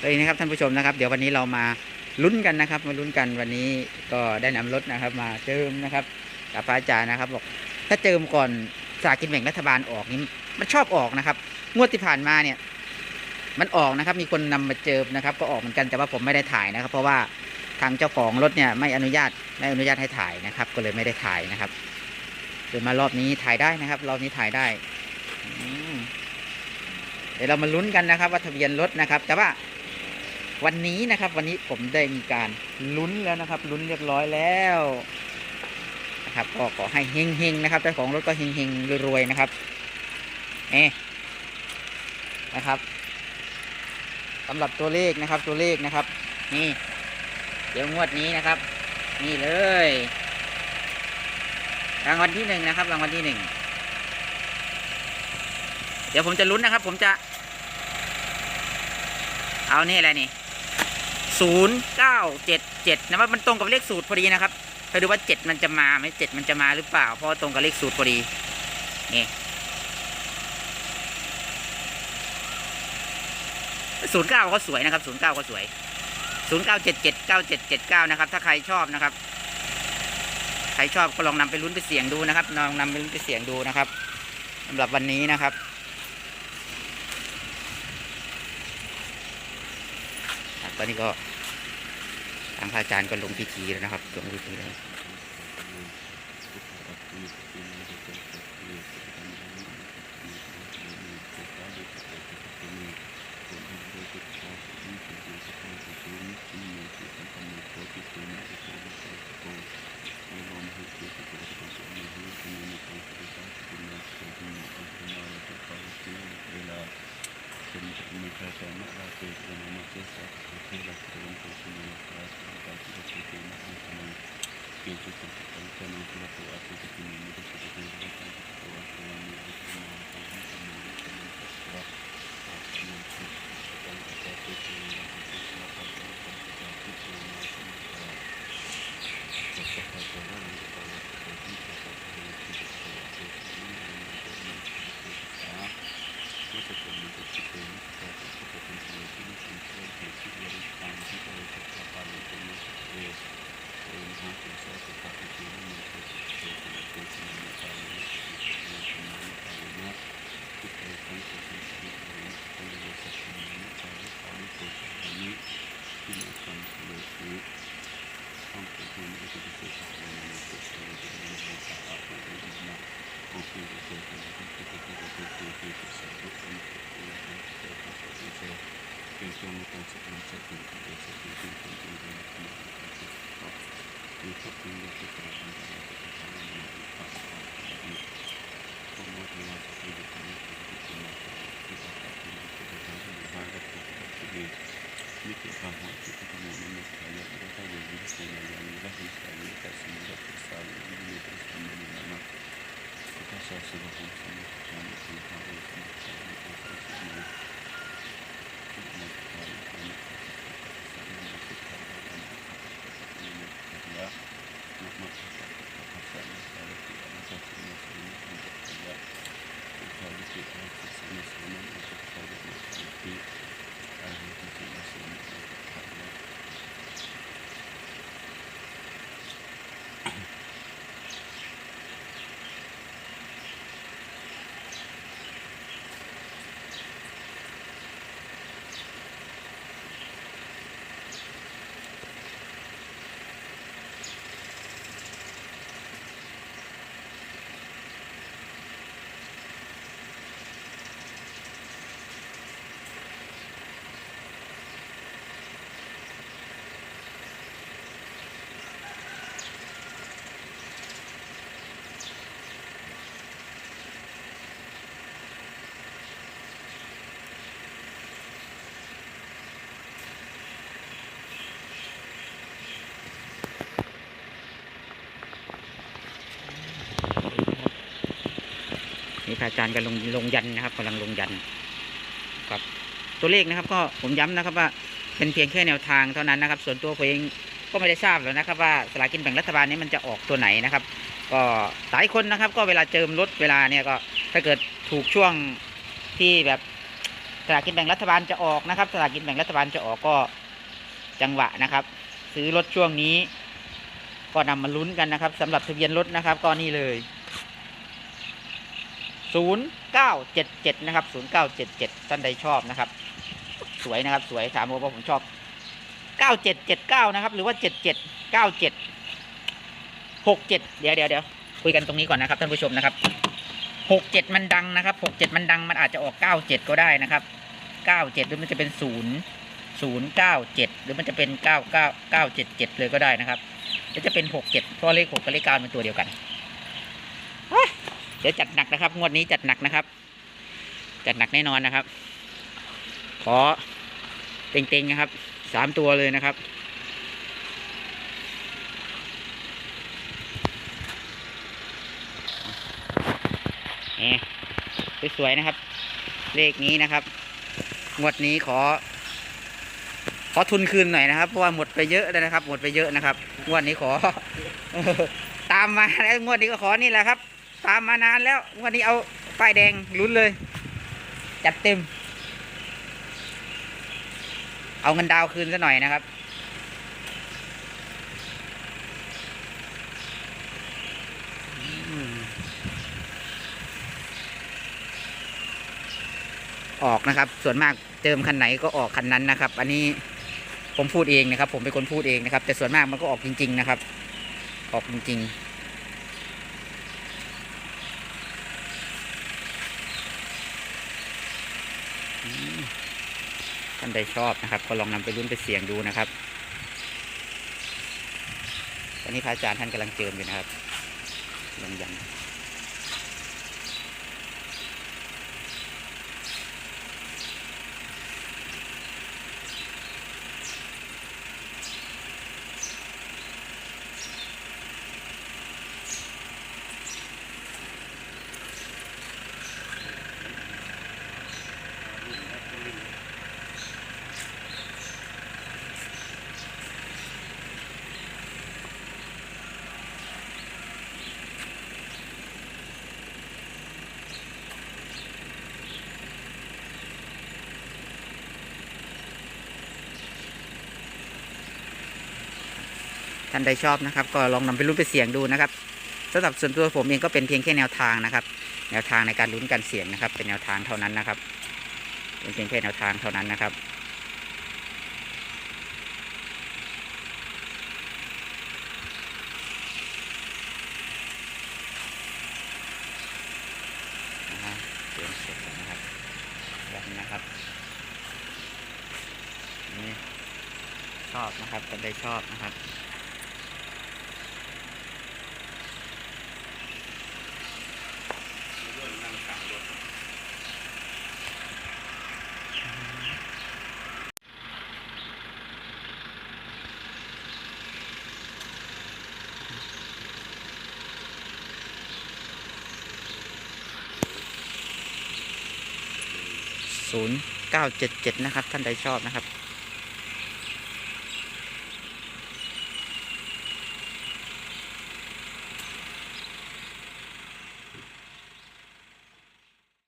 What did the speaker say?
เลยนะครับท่านผู้ชมนะครับ เดี๋ยววันนี้เรามาลุ้นกันนะครับ มาลุ้นกันวันนี้ก็ได้นำรถนะครับ มาเจิมนะครับกับพระอาจารย์นะครับบอกถ้าเจิมก่อนสากินแบ่งรัฐบาลออกนี่มันชอบออกนะครับ งวดที่ผ่านมาเนี่ย มันออกนะครับ มีคนนำมาเจิมนะครับ ก็ออกเหมือนกันแต่ว่าผมไม่ได้ถ่ายนะครับ เพราะว่าทางเจ้าของรถเนี่ยไม่อนุญาตไม่อนุญาตให้ถ่ายนะครับ ก็เลยไม่ได้ถ่ายนะครับเดินมารอบนี้ถ่ายได้นะครับ รอบนี้ถ่ายได้เดี๋ยวเรามาลุ้นกันนะครับ ว่าทะเบียนรถนะครับ แต่ว่า วันนี้นะครับวันนี้ผมได้มีการลุ้นแล้วนะครับ ลุ้นเรียบร้อยแล้วนะครับก็ขอให้เฮงๆนะครับเจ้าของรถก็เฮงๆรวยๆนะครับเอ๊นะครับสำหรับตัวเลขนะครับตัวเลขนะครับ นี่ เดี๋ยวงวดนี้นะครับ นี่เลยรางวัลที่หนึ่งนะครับ รางวัลที่หนึ่งเดี๋ยวผมจะลุ้นนะครับ ผมจะ เอานี่อะไรนี่ ศูนย์เก้าเจ็ดเจ็ดนะว่ามันตรงกับเลขสูตรพอดีนะครับไปดูว่าเจ็ดมันจะมาไหมเจ็ดมันจะมาหรือเปล่า เพราะตรงกับเลขสูตรพอดีนี่ศูนย์เก้าก็สวยนะครับศูนย์เก้าก็สวยศูนย์เก้าเจ็ดเจ็ดเก้าเจ็ดเจ็ดเก้านะครับ ถ้าใครชอบนะครับ ใครชอบก็ลองนำไปลุ้นไปเสี่ยงดูนะครับลองนำไปลุ้นไปเสี่ยงดูนะครับสำหรับวันนี้นะครับตอนนี้ก็ ทางพระอาจารย์ก็ลงพิธีแล้วนะครับลงพิธีแล้ว فنأى سيدنا تسعة كتير كتير كتير من القراءات والباقي كتير من القراءات في جزء كتير من القراءات كتير من 私はすごく楽しみにしています。 นี่พระอาจารย์กำลังลงยันนะครับกำลังลงยันครับตัวเลขนะครับ ก็ผมย้ำนะครับว่าเป็นเพียงแค่แนวทางเท่านั้นนะครับ ส่วนตัวผมเองก็ไม่ได้ทราบหรอกนะครับ ว่าสลากินแบ่งรัฐบาลนี้มันจะออกตัวไหนนะครับ ก็หลายคนนะครับ ก็เวลาเจิมรถเวลาเนี่ยก็ถ้าเกิดถูกช่วงที่แบบสลากินแบ่งรัฐบาลจะออกนะครับสลากินแบ่งรัฐบาลจะออกก็จังหวะนะครับ ซื้อรถช่วงนี้ ก็นำมาลุ้นกันนะครับสำหรับทะเบียนรถนะครับก็นี่เลย 0977 นะครับ 0977 ท่านใดชอบนะครับ สวยนะครับ สวยถามผมว่าผมชอบ 9779 นะครับ หรือว่า 77 97 67 เดี๋ยวเดี๋ยวเดี๋ยวคุยกันตรงนี้ก่อนนะครับท่านผู้ชมนะครับ 67 มันดังนะครับ 67 มันดังมันอาจจะออก 97 ก็ได้นะครับ 97 หรือมันจะเป็น 0 097 หรือมันจะเป็น 99 977 เลยก็ได้นะครับหรือจะเป็น 67 เพราะเลข 6 กับเลข9เป็นตัวเดียวกัน เดี๋ยวจัดหนักนะครับ งวดนี้จัดหนักนะครับ จัดหนักแน่นอนนะครับ ขอเต็งๆนะครับสามตัวเลยนะครับ นี่สวยๆนะครับ เลขนี้นะครับ งวดนี้ขอ ขอทุนคืนหน่อยนะครับ เพราะว่าหมดไปเยอะเลยนะครับ หมดไปเยอะนะครับ งวดนี้ขอ ตามมาแล้วงวดนี้ก็ขอนี่แหละครับามมานานแล้ววดนี้เอาป้ายแดงลุ้นเลย จัดเต็ม เอาเงินดาวคืนซะหน่อยนะครับ ออกนะครับ ส่วนมากเจิมคันไหนก็ออกคันนั้นนะครับ อันนี้ผมพูดเองนะครับ ผมเป็นคนพูดเองนะครับ แต่ส่วนมากมันก็ออกจริง ๆ นะครับ ออกจริง ๆอืมท่านใดชอบนะครับ ก็ลองนำไปรุ่นไปเสี่ยงดูนะครับ ตอนนี้พระอาจารย์ท่านกำลังเจิมอยู่นะครับยังยัง ท่านใดชอบนะครับ ก็ลองนำไปลุ้นไปเสี่ยงดูนะครับสำหรับส่วนตัวผมเองก็เป็นเพียงแค่แนวทางนะครับ แนวทางในการลุ้นการเสี่ยงนะครับ เป็นแนวทางเท่านั้นนะครับ เป็นเพียงแค่แนวทางเท่านั้นนะครับนะครับเสียงเสร็จนะครับนี่นะครับนี่ชอบนะครับคนใดชอบนะครับ ศูนย์เก้าเจ็ดเจ็ดนะครับ ท่านใดชอบนะครับ